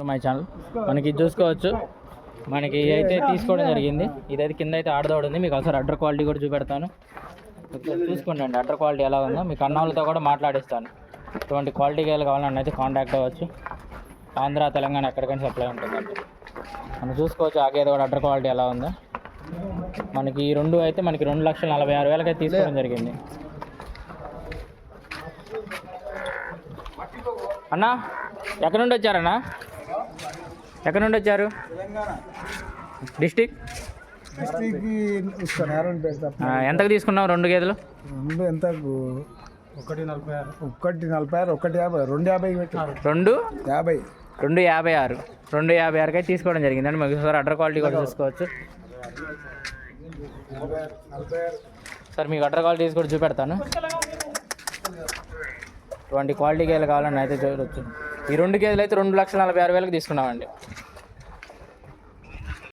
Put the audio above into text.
My channel. మనకి ఇది చూసుకోవచ్చు. మనకి అయితే తీసుకోవడం జరిగింది. ఇదైతే కింద అయితే ఆడదోడు ఉంది. మీకు ఒకసారి అడ్డర్ క్వాలిటీ కూడా చూపెడతాను. చూసుకోండి అండి. అడ్డర్ క్వాలిటీ ఎలా ఉందో. మీకు అన్నవాళ్ళతో కూడా మాట్లాడిస్తాను. ఇటువంటి క్వాలిటీ గేలు కావాలని అయితే కాంటాక్ట్ అవ్వచ్చు. ఆంధ్ర తెలంగాణ ఎక్కడికైనా సప్లై ఉంటుందండి మనం చూసుకోవచ్చు ఆ గేదె కూడా అడ్డర్ క్వాలిటీ ఎలా ఉందో. మనకి ఈ రెండు అయితే మనకి రెండు లక్షల నలభై ఆరు వేలకైతే తీసుకోవడం జరిగింది. అన్నా ఎక్కడ నుండి వచ్చారన్నా? ఎక్కడ నుండి వచ్చారు? డిస్టిక్? ఎంతకు తీసుకున్నావు రెండు గేదెలు? రెండు ఎంత ఒకటి నలభై ఆరు. ఒకటి నలభై ఆరు ఒకటి యాభై రెండు యాభై రెండు? యాభై. రెండు యాభై ఆరు. రెండు యాభై ఆరుకి అయితే తీసుకోవడం జరిగింది అండి మీకు ఒకసారి అడ్డర్ క్వాలిటీ కూడా చూసుకోవచ్చు. సార్ మీకు అడ్డర్ క్వాలిటీస్ కూడా చూపెడతాను. ఇటువంటి క్వాలిటీ గేదెలు కావాలని అయితే చూడవచ్చు ఈ రెండు గేదెలు అయితే రెండు లక్షల నలభై ఆరు వేలకు తీసుకున్నామండి.